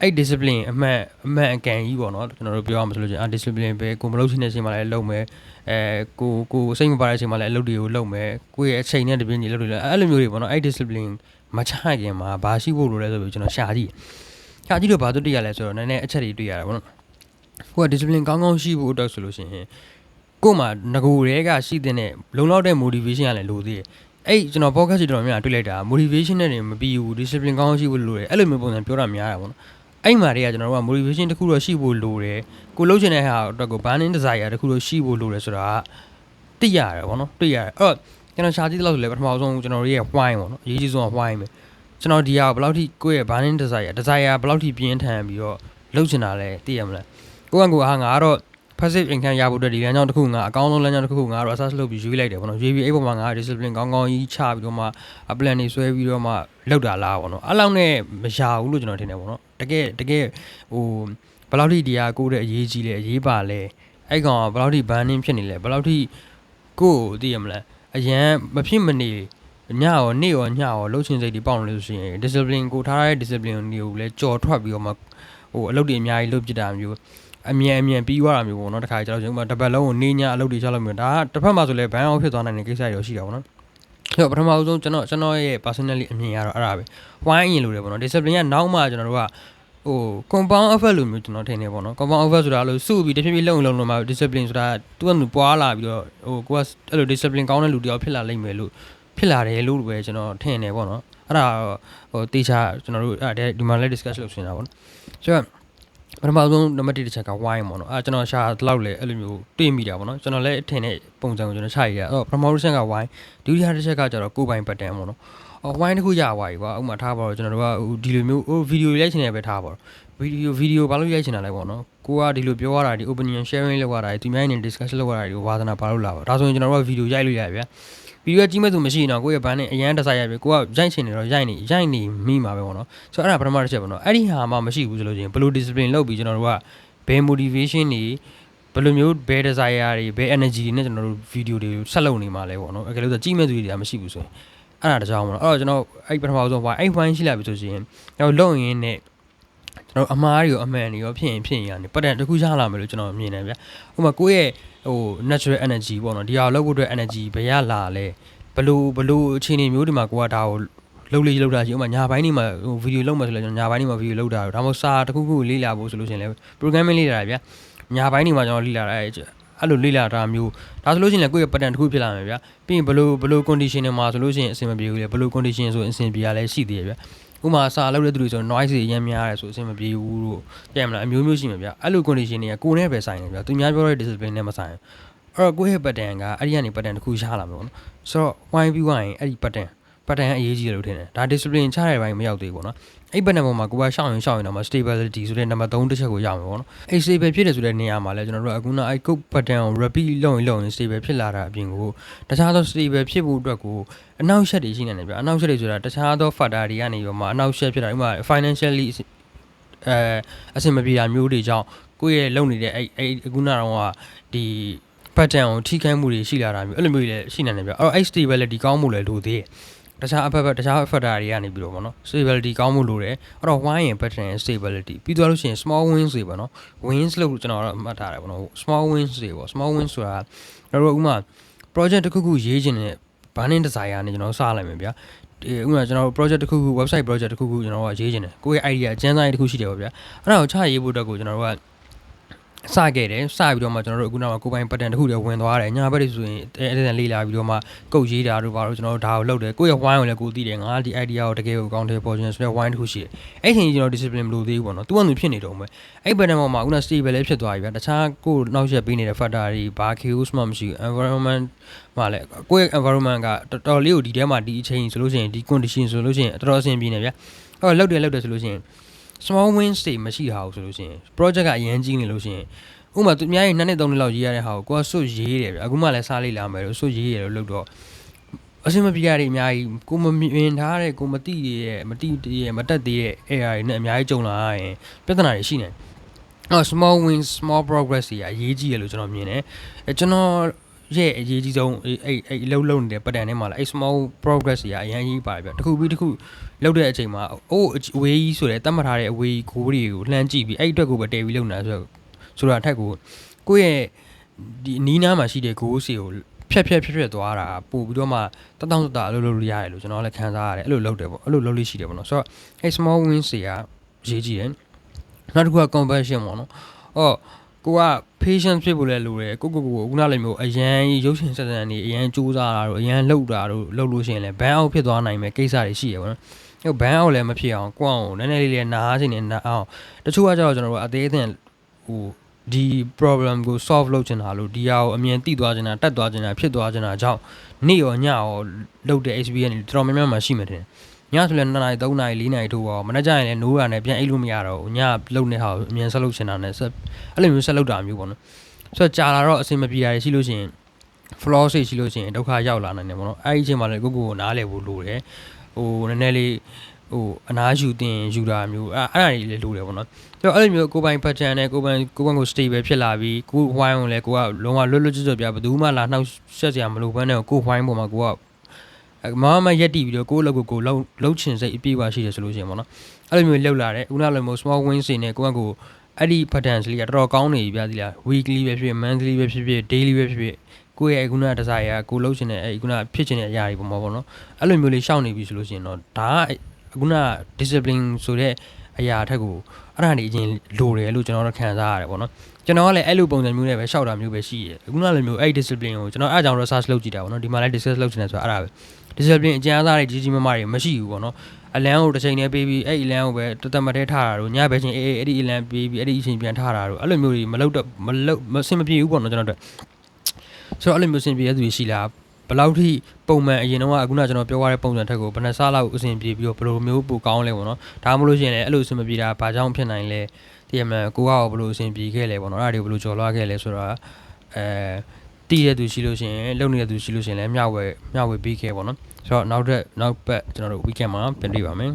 အဲ့ discipline အမှန်အမှန်အကန်ကြီးပေါ့နော်ကျွန်တော်တို့ပြောရမှာဆိုလို့ချင်းအာ discipline ပဲကိုမလုပ်ချင်တဲ့အချိန်မှာလည်းလုပ်မယ်အဲကိုကိုစိတ်မပါတဲ့အချိန်မှာလည်းအလုပ်တွေကိုလုပ်မယ်ကိုယ့်ရဲ့အချိန်နဲ့တပြင်းညီလုပ်တွေလည်းအဲ့လိုမျိုးတွေပေါ့နော်အဲ့ discipline မချခင်မှာဘာရှိဖို့လိုလဲဆိုပြီးကျွန်တော်ရှာကြည့်ရှာကြည့်တော့ဘာတို့တွေ့ရလဲဆိုတော့နည်းနည်းအချက်တွေတွေ့ရတာပေါ့နော်ကိုက discipline ကောင်းကောင်းရှိဖို့အတွက်ဆိုလို့ရှိရင်ကို့မှာငကိုယ်တွေကရှိတဲ့လုံလောက်တဲ့ motivation ရလည်းလိုသေးတယ်အဲ့ကျွန်တော် podcast တွေတော်တော်များများတွေ့လိုက်တာ motivation နဲ့နေမပြီးဘူး discipline ကောင်းကောင်းရှိဖို့လိုတယ်အဲ့လိုမျိုးပုံစံပြောတာများတာပေါ့နော် အဲ့မှာတည်းကကျွန်တော်တို့က motivation တစ်ခုတော့ရှိဖို့လိုတယ်ကိုလှုပ်ချင်တဲ့ဟာအတွက်ကို burning desire တစ်ခုတော့ရှိဖို့လိုတယ်ဆိုတာကသိရတယ်ပေါ့နော်သိရတယ်အဲ့တော့ကျွန်တော်ရှာကြည့်တော့ဆိုလဲပထမဆုံးကျွန်တော်တို့ရဲ့ why ပေါ့နော်အရေးကြီးဆုံးက why ပဲကျွန်တော်ဒီဟာဘယ်လောက်ထိကိုယ့်ရဲ့ burning desire desire ဘယ်လောက်ထိပြင်းထန်ပြီးတော့လှုပ်ချင်တာလဲသိရမလားကိုကကိုဟာငါကတော့ passive income ရဖို့အတွက်ဒီလမ်းကြောင်းတစ်ခုငါအကောင်းဆုံးလမ်းကြောင်းတစ်ခုငါတော့ assess လုပ်ပြီးရွေးလိုက်တယ်ပေါ့နော်ရွေးပြီးအဲ့ပေါ်မှာငါ discipline ကောင်းကောင်းကြီးချပြီးတော့မှ plan တွေဆွဲပြီးတော့မှလောက်တာလားပေါ့နော်အဲ့လောက်နဲ့မရဘူးလို့ကျွန်တော်ထင်တယ်ပေါ့နော်တကယ်တကယ်ဟိုဘယ်လောက်ထိဒီဟာကိုယ့်ရဲ့အရေးကြီးလဲအရေးပါလဲအဲ့ကောင်ကဘယ်လောက်ထိ burning ဖြစ်နေလဲဘယ်လောက်ထိကိုယ့်ကိုသိရမလားအရန်မဖြစ်မနေညရောနေ့ရောညရောလှုပ်ချင်စိတ်တွေပေါက်နေလို့ရှိရင် discipline ကိုထားရတဲ့ discipline တွေကိုလည်းကြော်ထွက်ပြီးတော့မှဟိုအလုပ်တွေအများကြီးလုပ်ပြတာမျိုး အမြန်အမြန်ပြီးသွားတာမျိုးပေါ့နော်တခါကျတော့ကျွန်တော်တပတ်လုံးကိုနေညအလုပ်တွေချလုပ်မျိုးဒါကတစ်ဖက်မှာဆိုလဲဘန်အောင်ဖြစ်သွားနိုင်တဲ့ကိစ္စတွေရောရှိတာပေါ့နော်အဲ့တော့ပထမဆုံးကျွန်တော်ကျွန်တော်ရဲ့ personally အမြင်ကတော့အဲ့ဒါပဲဝိုင်းရင်လို့တယ်ပေါ့နော် discipline ကနောက်မှကျွန်တော်တို့ကဟို compound effect လို့မျိုးကျွန်တော်ထင်နေပေါ့နော် compound effect ဆိုတာလို့စုပြီးတဖြည်းဖြည်းလုံလုံလုံမှာ discipline ဆိုတာသူကပွားလာပြီးတော့ဟိုကိုကအဲ့လို discipline ကောင်းတဲ့လူတယောက်ဖြစ်လာလိမ့်မယ်လို့ဖြစ်လာတယ်လို့ပဲကျွန်တော်ထင်နေပေါ့နော်အဲ့ဒါဟိုတေချာကျွန်တော်တို့အဲ့ဒီမှာလည်း discuss လုပ်ရှင်တာပေါ့နော်ဆိုတော့ ပထမဆုံးနံပါတ်1တစ်ချက်ကဝိုင်းပေါ့နော်အဲကျွန်တော်ရှာတော့လေအဲ့လိုမျိုးတွေ့မိတာပေါ့နော်ကျွန်တော်လည်းအထင်နဲ့ပုံစံကိုကျွန်တော်ချရရအဲ့တော့ပထမဆုံးကဝိုင်းဒုတိယတစ်ချက်ကကျတော့ကိုယ်ပိုင်ပတ်တန်ပေါ့နော်အော်ဝိုင်းတစ်ခုရသွားပြီကွာဥမာထားပါတော့ကျွန်တော်တို့ကဟိုဒီလိုမျိုးဟိုဗီဒီယိုရိုက်ချင်တယ်ပဲထားပါတော့ ဗီဒီယိုဗီဒီယိုဘာလို့ရိုက်ချင်တာလဲပေါ့နော်ကိုကဒီလိုပြောရတာဒီ opinion sharing လုပ်ရတာဒီသူများနဲ့ discuss လုပ်ရတာဒီဝါသနာဘာလို့လာပါဒါဆိုရင်ကျွန်တော်တို့ကဗီဒီယိုရိုက်လို့ရဗျာဗီဒီယိုကြီးမဲ့သူမရှိရင်တော့ကိုယ့်ရဲ့ဘန်းနဲ့အရန်တဆိုင်ရပြီကိုကရိုက်ချင်တယ်တော့ရိုက်နေရိုက်နေမိမှာပဲပေါ့နော်ဆိုတော့အဲ့ဒါပထမတစ်ချက်ပေါ့နော်အဲ့ဒီဟာမှမရှိဘူးဆိုလို့ချင်းဘယ်လို discipline လုပ်ပြီးကျွန်တော်တို့ကဘယ် motivation တွေဘယ်လိုမျိုးဘယ် desire တွေဘယ် energy တွေနဲ့ကျွန်တော်တို့ video တွေဆက်လုပ်နေမှာလဲပေါ့နော်အကယ်လို့ဆိုကြီးမဲ့သူတွေကမရှိဘူးဆိုရင်အဲ့ဒါတကြောင်ပေါ့နော်အဲ့တော့ကျွန်တော်အဲ့ပထမဆုံးဘာအဲ့ wine ရှိလာပြီဆိုရင်ကျွန်တော်လုံရင်းနဲ့ ကျွန်တော်အမားတွေရောအမှန်တွေရောဖြစ်ရင်ဖြစ်ရင်ရတယ်ပတ်တန်တစ်ခုရလာမယ်လို့ကျွန်တော်မြင်တယ်ဗျဥပမာကိုယ့်ရဲ့ဟို natural energy ပေါ့နော်ဒီဟာလောက်ဖို့အတွက် energy ဘယ်ရလာလဲဘလို့ဘလို့အခြေအနေမျိုးဒီမှာကိုကဒါကိုလှုပ်လေလှုပ်တာရှိဥမာညာဘိုင်းနေမှာဟိုဗီဒီယိုလုပ်မှဆိုလည်းကျွန်တော်ညာဘိုင်းနေမှာဗီဒီယိုလုပ်တာဒါမှမဟုတ်စာတစ်ခုခုလေ့လာဖို့ဆိုလို့ရှိရင်လည်း programming လေ့လာတာဗျာညာဘိုင်းနေမှာကျွန်တော်လေ့လာတာအဲ့အဲ့လိုလေ့လာတာမျိုးဒါဆိုလို့ရှိရင်လည်းကိုယ့်ရဲ့ pattern တစ်ခုဖြစ်လာမယ်ဗျာပြီးရင်ဘလို့ဘလို့ condition တွေမှာဆိုလို့ရှိရင်အဆင်မပြေဘူးလေဘလို့ condition ဆိုရင်အဆင်ပြေရလဲရှိသေးတယ်ဗျာ ဥမာစာလုပ်တဲ့သူတွေဆို noise တွေအများများတယ်ဆိုအဆင်မပြေဘူးလို့ကြည့်မလားအမျိုးမျိုးရှိမှာဗျာအဲ့လို condition တွေကကိုယ်နဲ့ပဲဆိုင်တယ်ဗျာသူများပြောတဲ့ discipline နဲ့မဆိုင်ဘူးအဲ့တော့ကိုယ့်ရဲ့ pattern ကအဲ့ဒီကနေ pattern တစ်ခုရလာမှာပေါ့နော်ဆိုတော့ why ပြီးသွားရင်အဲ့ဒီ pattern pattern အရေးကြီးတယ်လို့ထင်တယ်ဒါ discipline ချတဲ့ဘိုင်းမရောက်သေးဘူးပေါ့နော်အဲ့ pattern ပေါ်မှာကိုကရှောင်းရင်ရှောင်းရင်တော့ stability ဆိုတဲ့နံပါတ်3တစ်ချက်ကိုရမှာပေါ့နော်အဲ့ stable ဖြစ်တယ်ဆိုတဲ့နေရာမှာလဲကျွန်တော်တို့အခုနအဲ့ code pattern ကို repeat လုပ်ရင်လုပ်ရင် stable ဖြစ်လာတာအပြင်ကိုတခြားသော stable ဖြစ်ဖို့အတွက်ကိုအနောက်ရှက်တွေရှိနေတယ်ဗျအနောက်ရှက်တွေဆိုတာတခြားသော factor တွေကနေပြီးမှအနောက်ရှက်ဖြစ်တာဥပမာ financially အဲအဆင်မပြေတာမျိုးတွေကြောင့်ကိုယ့်ရဲ့လုပ်နေတဲ့အဲ့အဲ့အခုနကတော့ဒီ pattern ကိုထိခိုက်မှုတွေရှိလာတာမျိုးအဲ့လိုမျိုးတွေလည်းရှိနေတယ်ဗျအဲ့တော့ stability ကောင်းမှုလည်းလိုသေးတယ် တခြားအဖက်ဖက်တခြား factor တွေကနေပြီးတော့ဗောနော် stability ကောင်းမှုလိုတယ်အဲ့တော့ why ရင် pattern stability ပြီးသွားလို့ရှိရင် small wins တွေဗောနော် wins လို့ကျွန်တော်တော့မှတ်ထားတယ်ဗောနော် small wins တွေဗော small wins ဆိုတာကျွန်တော်တို့ဥမာ project တစ်ခုခုရေးချင်တဲ့ burning desire နဲ့ကျွန်တော်စလိုက်မယ်ဗျာဒီဥပမာကျွန်တော် project တစ်ခုခု website project တစ်ခုခုကျွန်တော်ကရေးချင်တယ်ကိုယ့်ရဲ့ idea အကျဉ်းစားရေးတစ်ခုရှိတယ်ဗောဗျာအဲ့ဒါကိုချရေးဖို့အတွက်ကိုကျွန်တော်တို့က စခဲ့တယ်စပြီးတော့မှကျွန်တော်တို့အခုနောက်မှာကိုပိုင်ပတ်တန်တစ်ခုတည်းဝင်သွားတယ်ညာဘက်တွေဆိုရင်အဲ့ဒါလေးလာပြီးတော့မှကုတ်ရေးတာတို့ဘာလို့ကျွန်တော်တို့ဒါကိုလုပ်တယ်ကိုယ့်ရဲ့ wine ကိုလည်းကိုသိတယ်ငါဒီ idea ကိုတကယ်ကိုကောင်းတယ်ပေါ်ခြင်းဆိုတဲ့ wine တစ်ခုရှိတယ်အဲ့ချိန်ကျွန်တော် discipline မလို့သေးဘူးပေါ့နော်သူကသူဖြစ်နေတော့မယ်အဲ့ပတ်တန်ပေါ်မှာခုန stable လည်းဖြစ်သွားပြီဗျာတခြားကိုနောက်ရက်ပေးနေတဲ့ factor တွေဘာ chaos မှမရှိဘူး environment မှာလည်းကိုယ့်ရဲ့ environment ကတော်တော်လေးကိုဒီထဲမှာဒီအချိန်ဆိုလို့ရှိရင်ဒီ condition ဆိုလို့ရှိရင်တော်တော်အဆင်ပြေနေဗျာအဲ့တော့လောက်တယ်လောက်တယ်ဆိုလို့ရှိရင် small win state မရှိတာဘူးဆိုလို့ရှိရင် project ကအရင်ကြီးနေလို့ရှိရင်ဥမာသူအများကြီးနှစ်နှစ်သုံးနှစ်လောက်ရေးရတဲ့ဟာကိုကိုကစွတ်ရေးတယ်ဗျအခုမှလည်းစားလိုက်လာမယ်လို့စွတ်ရေးရတယ်လို့လုပ်တော့အစင်မပြေရတဲ့အများကြီးကိုမမြင်ထားတဲ့ကိုမတိရဲ့မတိရဲ့မတက်သေးတဲ့ AI တွေနဲ့အများကြီးကြုံလာရင်ပြဿနာတွေရှိနေအော် small wins small progress တွေအရေးကြီးရလို့ကျွန်တော်မြင်တယ်အဲကျွန်တော် ရဲ့အရေးကြီးဆုံးအဲ့အဲ့အဲ့အလုပ်လုပ်နေတဲ့ pattern ထဲမှာလည်းအဲ့ small progress တွေကအရင်ကြီးပါတယ်ဗျတစ်ခုပြီးတစ်ခုလုပ်တဲ့အချိန်မှာအိုးအဝေးကြီးဆိုတဲ့တတ်မှတ်ထားတဲ့အဝေးကိုတွေကိုလှမ်းကြည့်ပြီးအဲ့အတွက်ကိုပဲတည်ပြီးလုပ်နေတာဆိုတော့ဆိုတာအထက်ကိုကိုယ့်ရဲ့ဒီအနီးနားမှာရှိတဲ့ goal တွေကိုဖြတ်ဖြတ်ဖြတ်ဖြတ်သွားတာပို့ပြီးတော့မှတတောင်းတတအလုပ်လုပ်လို့ရတယ်လို့ကျွန်တော်လည်းခံစားရတယ်အဲ့လိုလုပ်တယ်ပေါ့အဲ့လိုလုပ်လို့ရှိတယ်ပေါ့နော်ဆိုတော့အဲ့ small wins တွေကရေးကြည့်တယ်နောက်တစ်ခုက compassion ပေါ့နော်အော် ကိုက patience ဖြစ်ဖို့လည်းလိုတယ်ကိုကိုကိုကိုခုနလိုမျိုးအရန်ရုပ်ရှင်ဆက်ဆံနေအရန်ကြိုးစားတာတို့အရန်လှုပ်တာတို့လှုပ်လို့ရှိရင်လည်း ban out ဖြစ်သွားနိုင်မယ်ကိစ္စတွေရှိရပါတော့။အဲ့ ban out လည်းမဖြစ်အောင်ကိုယ့်အောင်နည်းနည်းလေးလေးနားချင်နေနားအောင်တချို့ကကျတော့ကျွန်တော်တို့အသေးအသင်ဟိုဒီ problem ကို solve လုပ်ချင်တာလို့ဒီဟာကိုအမြင်သိသွားချင်တာတက်သွားချင်တာဖြစ်သွားချင်တာကြောင့်နေ့ရောညရောလှုပ်တဲ့ HBN တွေတော်တော်များများမှရှိမှတယ်။ ညဆိုလည်း2နာရီ3နာရီ4နာရီထိုးပါမနေ့ကျရင်လည်းနိုးရနဲ့ပြန်အိတ်လို့မရတော့ဘူးညလှုပ်နေဟာကိုအမြင်ဆက်လုပ်ချင်တာနဲ့ဆက်အဲ့လိုမျိုးဆက်လုပ်တာမျိုးပေါ့နော်ဆိုတော့ကြာလာတော့အဆင်မပြေတာရှိလို့ရှိရင် flaw စိတ်ရှိလို့ရှိရင်ဒုက္ခရောက်လာနိုင်တယ်ပေါ့နော်အဲ့ဒီအချိန်မှာလည်းကိုကိုကိုနားလည်ဖို့လိုတယ်ဟိုနည်းနည်းလေးဟိုအနားယူတင်ယူတာမျိုးအဲ့အဲ့ဒါတွေလည်းလိုတယ်ပေါ့နော်ဆိုတော့အဲ့လိုမျိုးကိုပိုင် pattern နဲ့ကိုပိုင်ကိုပိုင်ကို stable ဖြစ်လာပြီးကိုဝိုင်းအောင်လည်းကိုကလုံးဝလွတ်လွတ်ကျွတ်ကျွတ်ပြဘယ်သူမှလာနှောက်ရှက်စရာမလိုဘဲနဲ့ကိုဝိုင်းပေါ်မှာကိုက မမမရက်တီပြီးတော့ကိုယ့်လောက်ကိုကိုလှုပ်လှုပ်ချင်စိတ်အပြည့်အဝရှိတယ်ဆိုလို့ရှိရင်ပေါ့နော်အဲ့လိုမျိုးလှုပ်လာတယ်ခုနလိုမျိုး small wins တွေနဲ့ကိုကကိုအဲ့ဒီ patterns လေးကတော်တော်ကောင်းနေပြီဗျာဒီလား weekly ပဲဖြစ်ဖြစ် monthly ပဲဖြစ်ဖြစ် daily ပဲဖြစ်ဖြစ်ကိုယ့်ရဲ့ခုန desire ကိုလှုပ်ချင်တဲ့အဲ့ခုနဖြစ်ချင်တဲ့အရာတွေပုံမှာပေါ့နော်အဲ့လိုမျိုးလေးရှောင်နေပြီဆိုလို့ရှိရင်တော့ဒါကခုန discipline ဆိုတဲ့အရာအထက်ကိုအဲ့ဒါနေအရင်လိုတယ်လို့ကျွန်တော်တို့ခံစားရတယ်ပေါ့နော်ကျွန်တော်ကလည်းအဲ့လိုပုံစံမျိုးနဲ့ပဲရှောက်တာမျိုးပဲရှိတယ်ခုနလိုမျိုးအဲ့ discipline ကိုကျွန်တော်အားကြောင့် research လုပ်ကြည့်တာပေါ့နော်ဒီမှာလည်း discuss လုပ်ချင်တယ်ဆိုတာအဲ့ဒါပဲ discipline အကျဉ်းအားတွေကြီးကြီးမားမားတွေမရှိဘူးပေါ့နော်အလန်းကိုတစ်ချိန်နဲ့ပေးပြီးအဲ့အလန်းကိုပဲတသက်မထဲထားတာတို့ညဘက်ချင်းအေးအေးအဲ့ဒီအလန်းပေးပြီးအဲ့ဒီအချိန်ပြန်ထားတာတို့အဲ့လိုမျိုးတွေမလုပ်တော့မလုပ်မစင်မပြေဘူးပေါ့နော်ကျွန်တော်တို့ဆိုတော့အဲ့လိုမျိုးစင်ပြေရသူရှိလားဘယ်လောက်ထိပုံမှန်အရင်တော့ကအခုနကျွန်တော်ပြောရတဲ့ပုံစံထက်ကိုဘယ်နှစားလောက်အဆင်ပြေပြီးတော့ဘယ်လိုမျိုးပိုကောင်းလဲပေါ့နော်ဒါမှမဟုတ်လို့ရှိရင်လည်းအဲ့လိုအဆင်မပြေတာဘာကြောင့်ဖြစ်နိုင်လဲတည်ရမယ်ကိုကရောဘယ်လိုအဆင်ပြေခဲ့လဲပေါ့နော်အဲ့ဒါတွေဘယ်လိုကြော်လွှားခဲ့လဲဆိုတော့အဲ တည်ရသူရှိလို့ရှိရင်လုံနေတဲ့သူရှိလို့ရှိရင်လည်းမျှဝေမျှဝေပြီးခဲ့ပေါ့နော်ဆိုတော့နောက်ထပ်နောက်ပတ်ကျွန်တော်တို့ weekend မှာပြန်တွေ့ပါမယ်